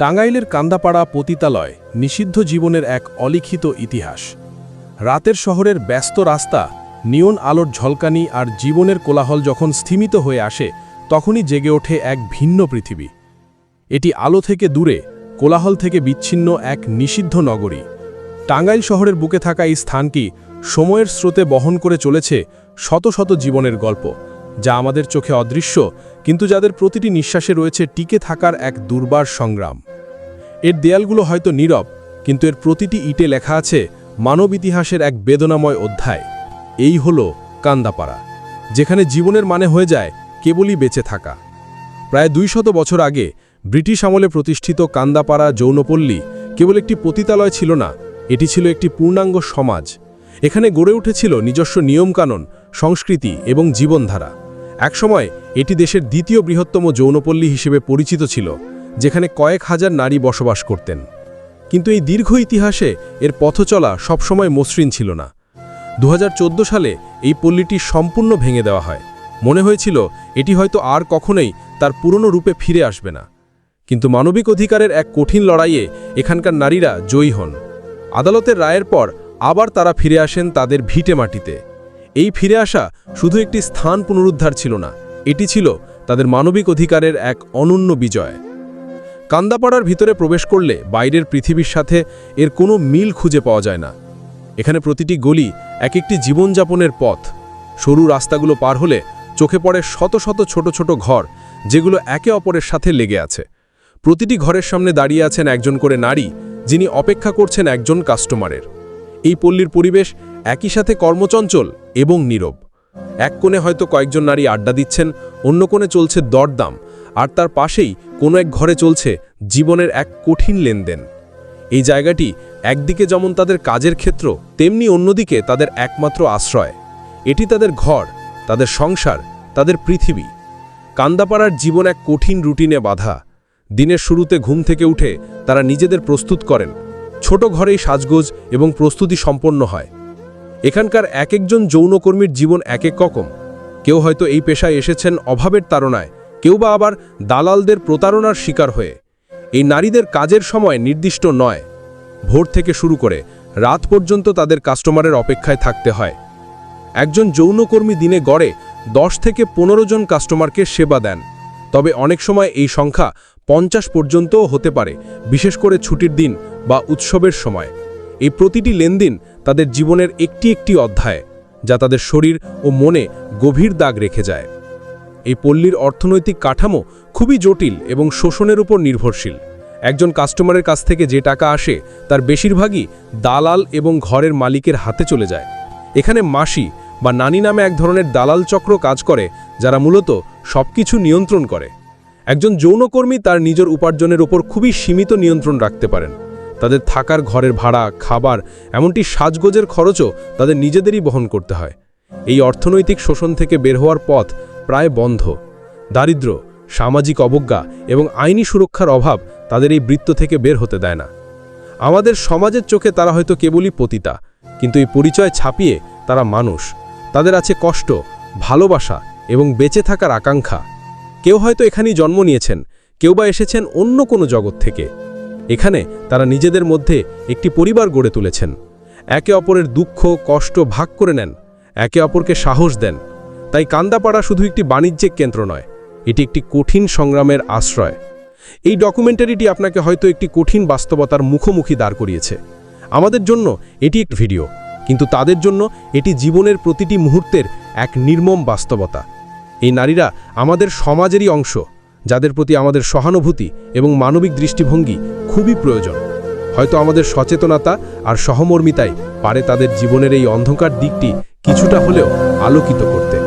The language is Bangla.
টাঙ্গাইলের কান্দাপাড়া পতিতালয় নিষিদ্ধ জীবনের এক অলিখিত ইতিহাস। রাতের শহরের ব্যস্ত রাস্তা, নিয়ন আলোর ঝলকানি আর জীবনের কোলাহল যখন স্থিমিত হয়ে আসে, তখনই জেগে ওঠে এক ভিন্ন পৃথিবী। এটি আলো থেকে দূরে, কোলাহল থেকে বিচ্ছিন্ন এক নিষিদ্ধ নগরী। টাঙ্গাইল শহরের বুকে থাকা এই স্থানটি সময়ের স্রোতে বহন করে চলেছে শত শত জীবনের গল্প, যা আমাদের চোখে অদৃশ্য, কিন্তু যাদের প্রতিটি নিঃশ্বাসে রয়েছে টিকে থাকার এক দুর্বার সংগ্রাম। এর দেয়ালগুলো হয়তো নীরব, কিন্তু এর প্রতিটি ইটে লেখা আছে মানব ইতিহাসের এক বেদনাময় অধ্যায়। এই হল কান্দাপাড়া, যেখানে জীবনের মানে হয়ে যায় কেবলই বেঁচে থাকা। প্রায় দুই শত বছর আগে ব্রিটিশ আমলে প্রতিষ্ঠিত কান্দাপাড়া যৌনপল্লী কেবল একটি পতিতালয় ছিল না, এটি ছিল একটি পূর্ণাঙ্গ সমাজ। এখানে গড়ে উঠেছিল নিজস্ব নিয়মকানুন, সংস্কৃতি এবং জীবনধারা। একসময় এটি দেশের দ্বিতীয় বৃহত্তম যৌনপল্লী হিসেবে পরিচিত ছিল। যেখানে কয়েক হাজার নারী বসবাস করতেন। কিন্তু এই দীর্ঘ ইতিহাসে এর পথচলা সবসময় মসৃণ ছিল না। দু হাজার চোদ্দ সালে এই পল্লীটি সম্পূর্ণ ভেঙে দেওয়া হয়। মনে হয়েছিল এটি হয়তো আর কখনোই তার পুরনো রূপে ফিরে আসবে না। কিন্তু মানবিক অধিকারের এক কঠিন লড়াইয়ে এখানকার নারীরা জয়ী হন। আদালতের রায়ের পর আবার তারা ফিরে আসেন তাদের ভিটে মাটিতে। এই ফিরে আসা শুধু একটি স্থান পুনরুদ্ধার ছিল না, এটি ছিল তাদের মানবিক অধিকারের এক অনন্য বিজয়। কান্দাপাড়ার ভিতরে প্রবেশ করলে বাইরের পৃথিবীর সাথে এর কোনো মিল খুঁজে পাওয়া যায় না। এখানে প্রতিটি গলি এক একটি জীবনযাপনের পথ। সরু রাস্তাগুলো পার হলে চোখে পড়ে শত শত ছোট ছোট ঘর, যেগুলো একে অপরের সাথে লেগে আছে। প্রতিটি ঘরের সামনে দাঁড়িয়ে আছেন একজন করে নারী, যিনি অপেক্ষা করছেন একজন কাস্টমারের। এই পল্লীর পরিবেশ একই সাথে কর্মচঞ্চল এবং নীরব। এক কোণে হয়তো কয়েকজন নারী আড্ডা দিচ্ছেন, অন্য কোণে চলছে দরদাম আর তার পাশেই কোনো এক ঘরে চলছে জীবনের এক কঠিন লেনদেন। এই জায়গাটি একদিকে যেমন তাদের কাজের ক্ষেত্র, তেমনি অন্যদিকে তাদের একমাত্র আশ্রয়। এটি তাদের ঘর, তাদের সংসার, তাদের পৃথিবী। কান্দাপাড়ার জীবন এক কঠিন রুটিনে বাধা। দিনের শুরুতে ঘুম থেকে উঠে তারা নিজেদের প্রস্তুত করেন। ছোট ঘরেই সাজগোজ এবং প্রস্তুতি সম্পন্ন হয়। এখানকার এক একজন যৌনকর্মীর জীবন এক এক রকম। কেউ হয়তো এই পেশায় এসেছেন অভাবের তাড়নায় কেউ বা আবার দালালদের প্রতারণার শিকার হয়ে। এই নারীদের কাজের সময় নির্দিষ্ট নয়। ভোর থেকে শুরু করে রাত পর্যন্ত তাদের কাস্টমারের অপেক্ষায় থাকতে হয়। একজন যৌনকর্মী দিনে গড়ে দশ থেকে পনেরো জন কাস্টমারকে সেবা দেন। তবে অনেক সময় এই সংখ্যা পঞ্চাশ পর্যন্তও হতে পারে, বিশেষ করে ছুটির দিন বা উৎসবের সময়। এই প্রতিটি লেনদিন তাদের জীবনের একটি একটি অধ্যায়, যা তাদের শরীর ও মনে গভীর দাগ রেখে যায়। এই পল্লীর অর্থনৈতিক কাঠামো খুবই জটিল এবং শোষণের উপর নির্ভরশীল। একজন কাস্টমারের কাছ থেকে যে টাকা আসে, তার বেশিরভাগই দালাল এবং ঘরের মালিকের হাতে চলে যায়। এখানে মাসি বা নানি নামে এক ধরনের দালাল চক্র কাজ করে, যারা মূলত সবকিছু নিয়ন্ত্রণ করে। একজন যৌনকর্মী তার নিজের উপার্জনের উপর খুবই সীমিত নিয়ন্ত্রণ রাখতে পারেন। তাদের থাকার ঘরের ভাড়া, খাবার এমনটি সাজগোজের খরচও তাদের নিজেদেরই বহন করতে হয়। এই অর্থনৈতিক শোষণ থেকে বের হওয়ার পথ প্রায় বন্ধ। দারিদ্র, সামাজিক অবজ্ঞা এবং আইনি সুরক্ষার অভাব তাদের এই বৃত্ত থেকে বের হতে দেয় না। আমাদের সমাজের চোখে তারা হয়তো কেবলই পতিতা, কিন্তু এই পরিচয় ছাপিয়ে তারা মানুষ। তাদের আছে কষ্ট, ভালোবাসা এবং বেঁচে থাকার আকাঙ্ক্ষা। কেউ হয়তো এখানেই জন্ম নিয়েছেন, কেউ বা এসেছেন অন্য কোনো জগৎ থেকে। এখানে তারা নিজেদের মধ্যে একটি পরিবার গড়ে তুলেছেন। একে অপরের দুঃখ, কষ্ট ভাগ করে নেন, একে অপরকে সাহস দেন। তাই কান্দাপাড়া শুধু একটি বাণিজ্যিক কেন্দ্র নয়, এটি একটি কঠিন সংগ্রামের আশ্রয়। এই ডকুমেন্টারিটি আপনাকে হয়তো একটি কঠিন বাস্তবতার মুখোমুখি দাঁড় করিয়েছে। আমাদের জন্য এটি একটি ভিডিও, কিন্তু তাদের জন্য এটি জীবনের প্রতিটি মুহূর্তের এক নির্মম বাস্তবতা। এই নারীরা আমাদের সমাজেরই অংশ, যাদের প্রতি আমাদের সহানুভূতি এবং মানবিক দৃষ্টিভঙ্গি খুবই প্রয়োজন। হয়তো আমাদের সচেতনতা আর সহমর্মিতাই পারে তাদের জীবনের এই অন্ধকার দিকটি কিছুটা হলেও আলোকিত করতে।